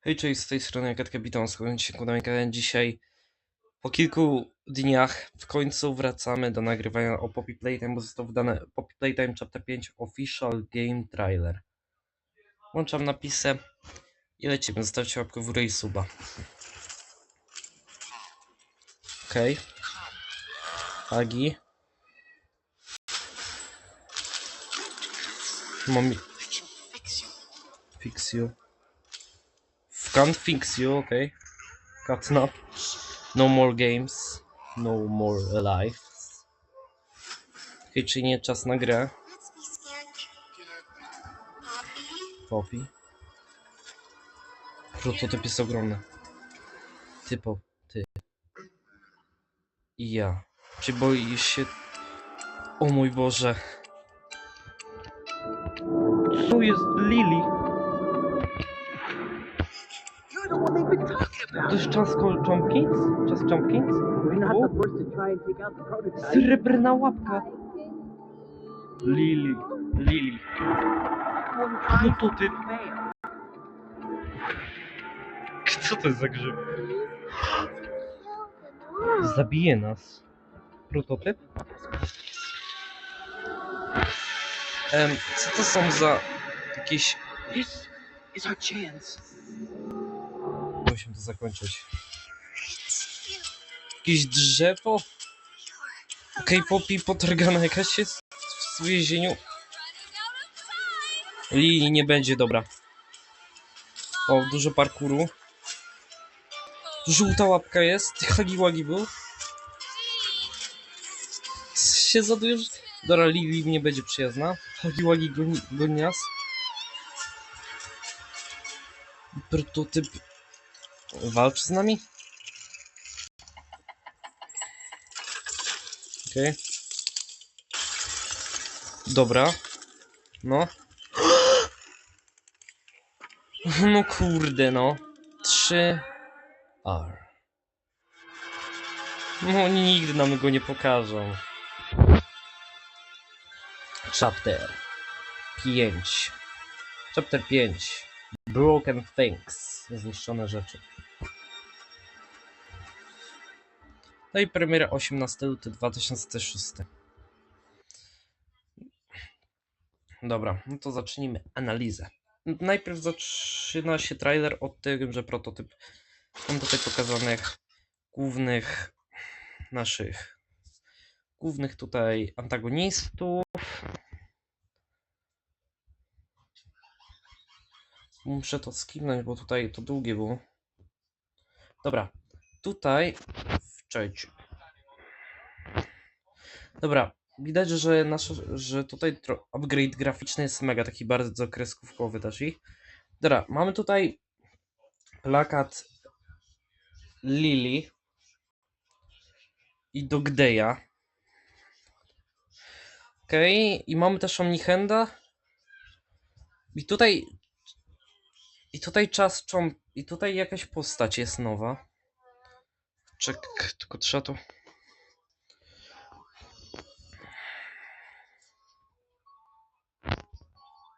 Hej, cześć, z tej strony Agatka Biton, składam się na kanał dzisiaj. Po kilku dniach w końcu wracamy do nagrywania o Poppy Playtime, bo został wydane Poppy Playtime Chapter 5 Official Game Trailer. Włączam napisy i lecimy. Zostawcie łapkę w górę i suba. Okej. Agi. Mam... Fix you. Can't fix you, okay. Catnap. No more games. No more lives. Okej, czyli nie czas na grę. Poppy? Prototyp jest ogromny. Typo, ty. I ja. Czy boisz się... O mój Boże. Co jest Lily? One they've been talking about. To jest czas Jumpkins? Czas Jumpkins? We're not the first to try and take out the prototype. Srebrna łapka. Lily. Lily. One tried No to ty. Co to jest za grzyb? Zabije nas. Prototyp? Em, co to są za jakieś... This is our chance. Musimy to zakończyć. Jakieś drzewo? Poppy potargana jakaś jest w więzieniu. Lili nie będzie dobra. O, dużo parkuru. Żółta łapka jest. Hagi Wagi był. Się zadujesz? Dobra, Lili nie będzie przyjazna. Hagi Wagi goni, goni nas. Prototyp walczy z nami? Okej. Dobra. No. No kurde, no. 3 R. No nigdy nam go nie pokażą. Chapter 5. Chapter 5. Broken Things. Zniszczone rzeczy. No i premiera 18 luty 2006. Dobra, no to zacznijmy analizę. Najpierw zaczyna się trailer od tego, że prototyp mam tutaj pokazanych głównych naszych głównych tutaj antagonistów. Muszę to skipnąć, bo tutaj to długie było. Dobra, tutaj Dobra, widać, że nasz, że tutaj upgrade graficzny jest mega taki bardzo kreskówkowy też i. Dobra, mamy tutaj plakat Lily i Dogdeya. Okej, i mamy też Omnichenda. I tutaj i tutaj czas cząb... I tutaj jakaś postać jest nowa. Czek, tylko trzeba to...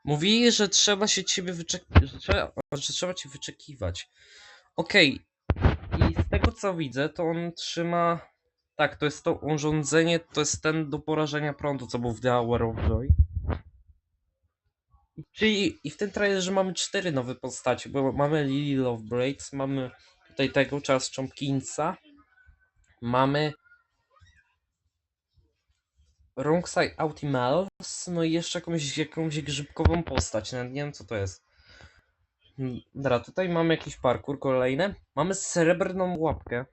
Mówi, że trzeba się ciebie wyczekiwać, że że trzeba cię wyczekiwać. Okej. I z tego co widzę, to on trzyma... Tak, to jest to urządzenie, to jest ten do porażenia prądu, co był w The Hour of Joy. Czyli i w tym trailerze mamy cztery nowe postacie, bo mamy Lily Love Braids, mamy tutaj tego Charles Chompkinsa, mamy Wrongside Autimals, no i jeszcze jakąś, jakąś grzybkową postać, nawet nie wiem co to jest. Dobra, tutaj mamy jakiś parkour kolejny, mamy srebrną łapkę.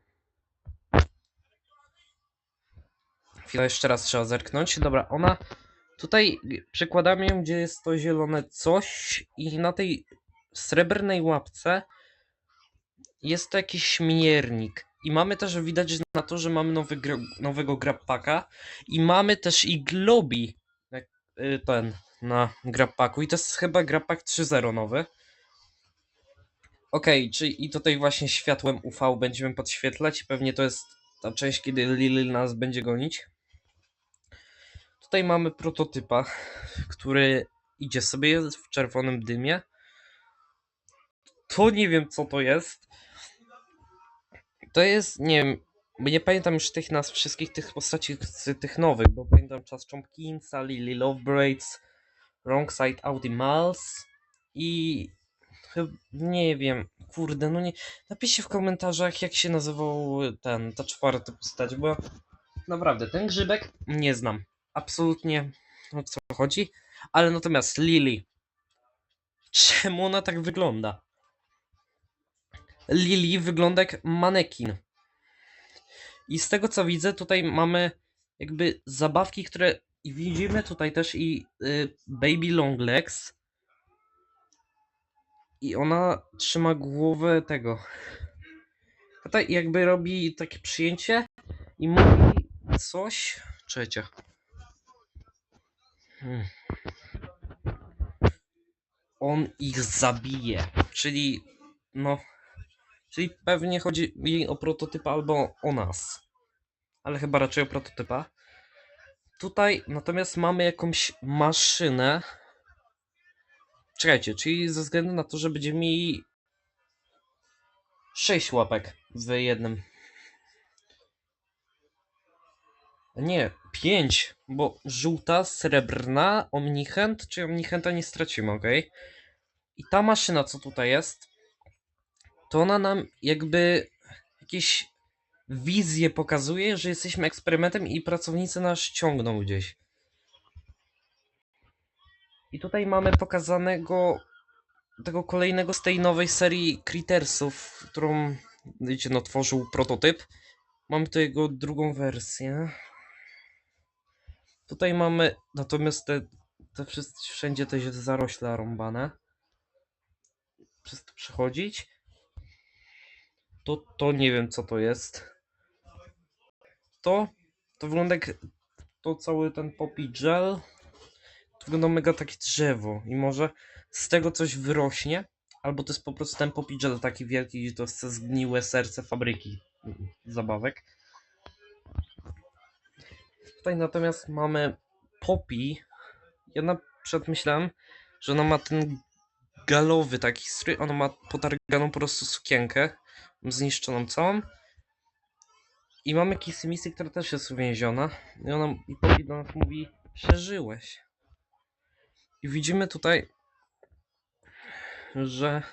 Chwilę, jeszcze raz trzeba zerknąć. Dobra, ona Tutaj przykładamy ją, gdzie jest to zielone coś i na tej srebrnej łapce jest to jakiś śmiernik. I mamy też widać na to, że mamy nowy nowego grappaka i mamy też i globi y, ten na grappaku i to jest chyba grappak 3.0 nowy. Okej, czyli i tutaj właśnie światłem UV będziemy podświetlać i pewnie to jest ta część, kiedy Lily nas będzie gonić. Tutaj mamy prototypa, który idzie sobie w czerwonym dymie. To nie wiem co to jest. To jest, nie wiem, bo nie pamiętam już tych nazw wszystkich tych postaci tych nowych, bo pamiętam czas Chompkinsa, Lily Lovebraids, Wrong Side Audi Miles i nie wiem, kurde, no nie. Napiszcie w komentarzach jak się nazywał ten, ta czwarta postać, bo naprawdę ten grzybek nie znam. Absolutnie o co chodzi. Ale natomiast Lily. Czemu ona tak wygląda? Lily wygląda jak manekin. I z tego co widzę, tutaj mamy jakby zabawki, które i widzimy tutaj też i y, Baby Long Legs. I ona trzyma głowę tego. Tutaj jakby robi takie przyjęcie i mówi coś. Czekajcie. Hmm. On ich zabije. Czyli no. Czyli pewnie chodzi jej o prototypa albo o nas. Ale chyba raczej o prototypa. Tutaj natomiast mamy jakąś maszynę. Czekajcie, czyli ze względu na to, że będziemy mieli 6 łapek w jednym. Nie, 5, bo żółta, srebrna, omnichent, czy omnichenta nie stracimy, ok? I ta maszyna, co tutaj jest, to ona nam jakby jakieś wizje pokazuje, że jesteśmy eksperymentem i pracownicy nas ciągną gdzieś. I tutaj mamy pokazanego tego kolejnego z tej nowej serii Crittersów, którą wiecie, no, tworzył prototyp. Mamy tu jego drugą wersję. Tutaj mamy natomiast te, te wszędzie te zarośla rąbane. Przez to przechodzić. To, to nie wiem co to jest. To, to wygląda jak to cały ten poppy gel. To wygląda mega takie drzewo i może z tego coś wyrośnie. Albo to jest po prostu ten poppy gel taki wielki, że to jest zgniłe serce fabryki mm, zabawek. Tutaj natomiast mamy Poppy. Ja na przykład myślałem, że ona ma ten galowy taki strój, ona ma potarganą po prostu sukienkę, zniszczoną całą. I mamy Kissy Missy, która też jest uwięziona. I ona i Poppy do nas mówi, przeżyłeś. I widzimy tutaj, że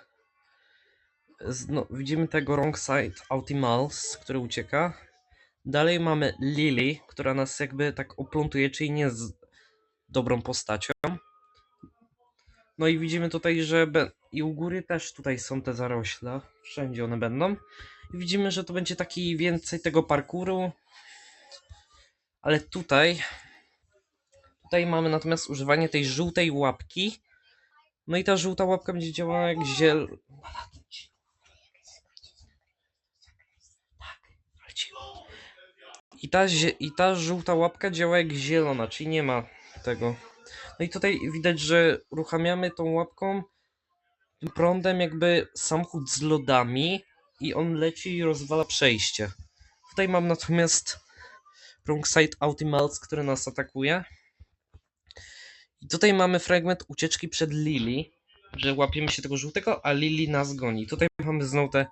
z- no, widzimy tego wrong side Autimals, który ucieka. Dalej mamy Lily, która nas jakby tak oplątuje, czyli nie jest dobrą postacią. No i widzimy tutaj, że i u góry też tutaj są te zarośla. Wszędzie one będą. I widzimy, że to będzie taki więcej tego parkouru. Ale tutaj tutaj mamy natomiast używanie tej żółtej łapki. No i ta żółta łapka będzie działała jak ziel... I ta, I ta żółta łapka działa jak zielona, czyli nie ma tego. No i tutaj widać, że uruchamiamy tą łapką tym prądem jakby samochód z lodami i on leci i rozwala przejście. Tutaj mam natomiast wrong side który nas atakuje. I tutaj mamy fragment ucieczki przed Lily, że łapiemy się tego żółtego, a Lily nas goni. Tutaj mamy znowu te,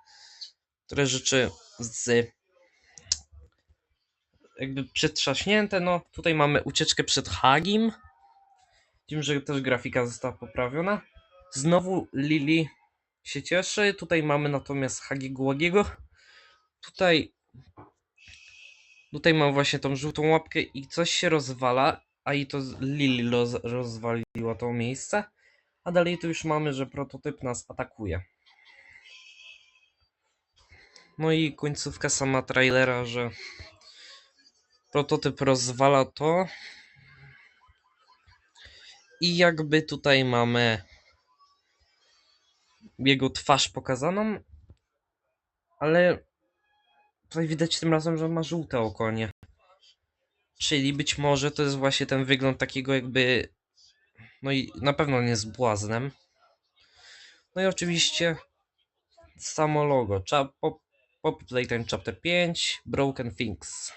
które rzeczy z jakby przetrzaśnięte, no tutaj mamy ucieczkę przed Hagim. Tym, że też grafika została poprawiona. Znowu Lily się cieszy. Tutaj mamy natomiast Hagiego Łagiego. Tutaj tutaj mam właśnie tą żółtą łapkę i coś się rozwala, a i to Lily roz, rozwaliła to miejsce. A dalej tu już mamy, że prototyp nas atakuje. No i końcówka sama trailera, że prototyp rozwala to. I jakby tutaj mamy jego twarz pokazaną, ale tutaj widać tym razem, że ma żółte okonie. Czyli być może to jest właśnie ten wygląd takiego jakby. No i na pewno nie jest błaznem. No i oczywiście samo logo. Pop Playtime Chapter 5, Broken Things.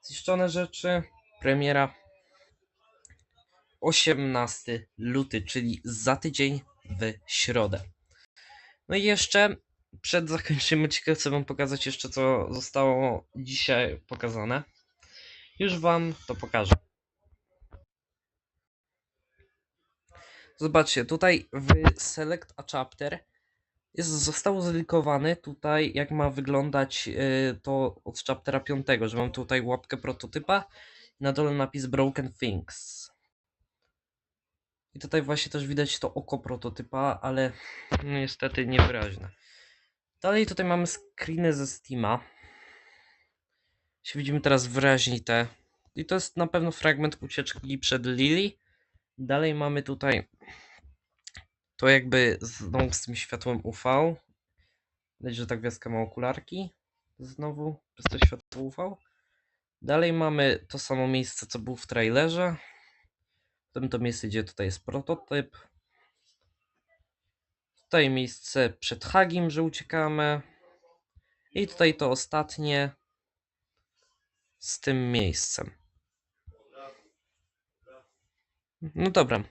Zniszczone rzeczy, premiera 18 luty, czyli za tydzień w środę. No i jeszcze przed zakończeniem odcinka chcę wam pokazać jeszcze co zostało dzisiaj pokazane. Już wam to pokażę. Zobaczcie, tutaj w Select a Chapter jest, został zlikowany tutaj jak ma wyglądać yy, to od chaptera 5, że mam tutaj łapkę prototypa na dole napis Broken Things. I tutaj właśnie też widać to oko prototypa, ale no, niestety niewyraźne. Dalej tutaj mamy screeny ze Steama. Jeśli widzimy teraz wyraźniej te. I to jest na pewno fragment ucieczki przed Lily. Dalej mamy tutaj to jakby znowu z tym światłem UV. Widać, że ta gwiazdka ma okularki. Znowu przez to światło UV. Dalej mamy to samo miejsce, co było w trailerze. Potem to miejsce, gdzie tutaj jest prototyp. Tutaj miejsce przed Hagim, że uciekamy. I tutaj to ostatnie z tym miejscem. No dobra.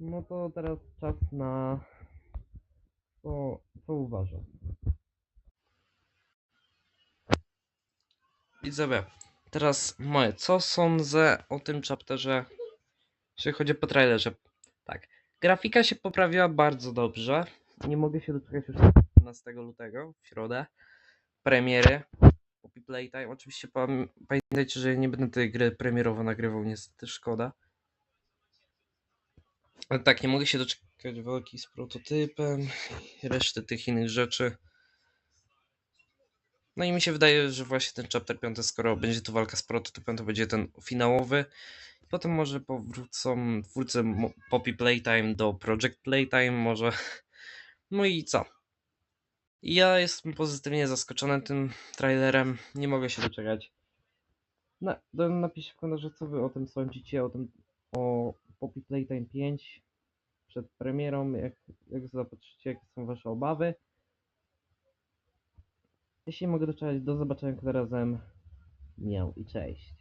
No to teraz czas na co, co uważam. Widzowie, teraz moje, co sądzę o tym chapterze, jeśli chodzi po trailerze. Tak, grafika się poprawiła bardzo dobrze. Nie mogę się doczekać już 15 lutego, w środę, premiery. Poppy Playtime. Oczywiście pam- pamiętajcie, że nie będę tej gry premierowo nagrywał, niestety szkoda. Ale tak, nie mogę się doczekać walki z prototypem i reszty tych innych rzeczy. No i mi się wydaje, że właśnie ten chapter 5, skoro będzie to walka z prototypem, to będzie ten finałowy. Potem może powrócą twórcy Poppy Playtime do Project Playtime, może. No i co? Ja jestem pozytywnie zaskoczony tym trailerem. Nie mogę się doczekać. Na, do, napiszcie w komentarzu, co wy o tym sądzicie, o tym, o Poppy Playtime 5 przed premierą, jak, jak zobaczycie, jakie są wasze obawy. Jeśli mogę doczekać, do zobaczenia razem. Miał i cześć.